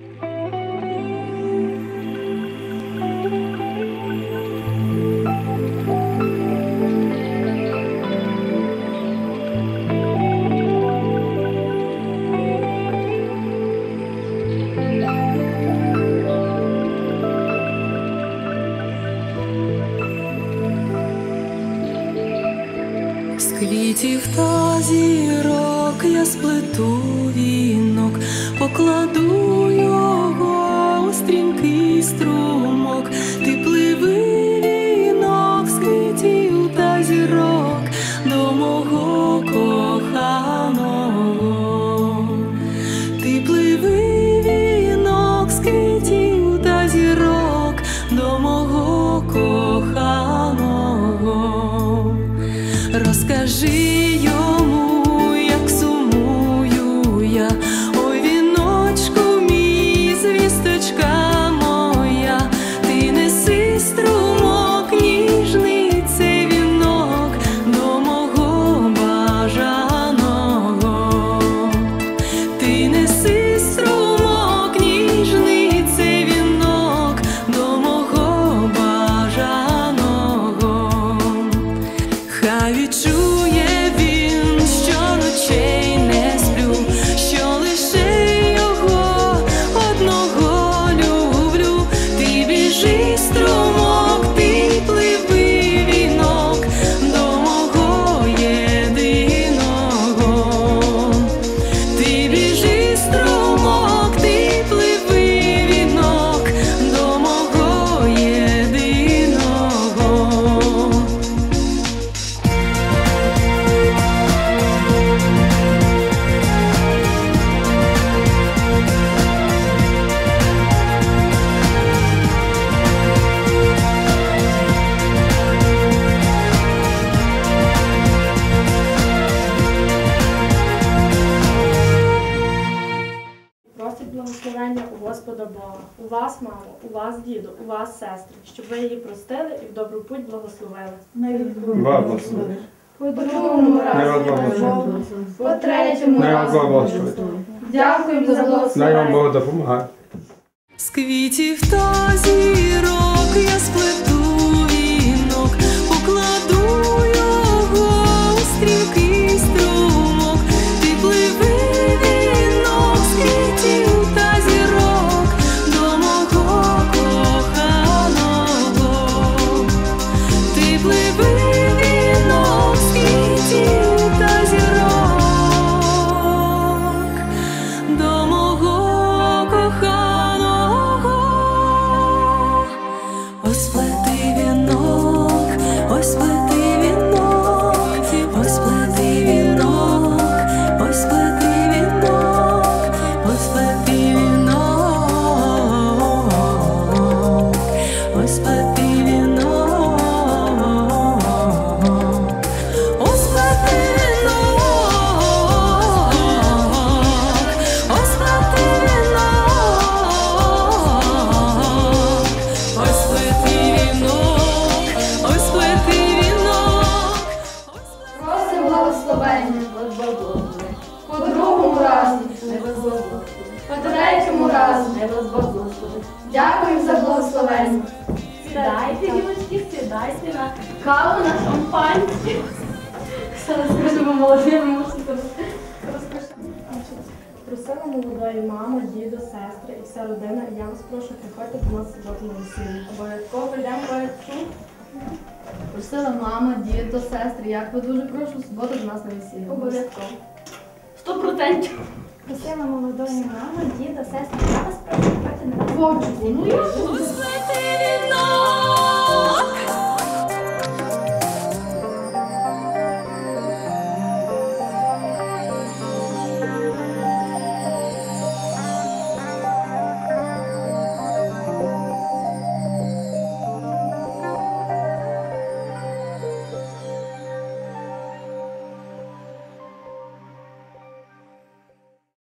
Thank you. Квітів та зірок я сплету вінок, покладу його у стрімкий струмок, ти благословення у Бога, у вас, мамо, у вас, діду, у вас, сестри, щоб ви її простили і в добру путь благословили. Ми благослови. По другому разі, по третьому разі. Дякуємо за благословення. Бог допомагає. З квітів та зірок я сплету Дівчатки, сідайте на каву на шампанське. Зараз скажемо молодим, розпочати. Просила молодої мами, діду, сестри і вся родина, і я вас прошу, приходьте до нас суботу на весілля. Обов'язково прийдемо поїздку. Просила мама, діду, сестри. Я тебе дуже прошу в суботу до нас на весілля. Обов'язково. Сто процентів. Просила молодої мами, діда, сестри, я вас прошу, приходьте на Вовчику, ну я плети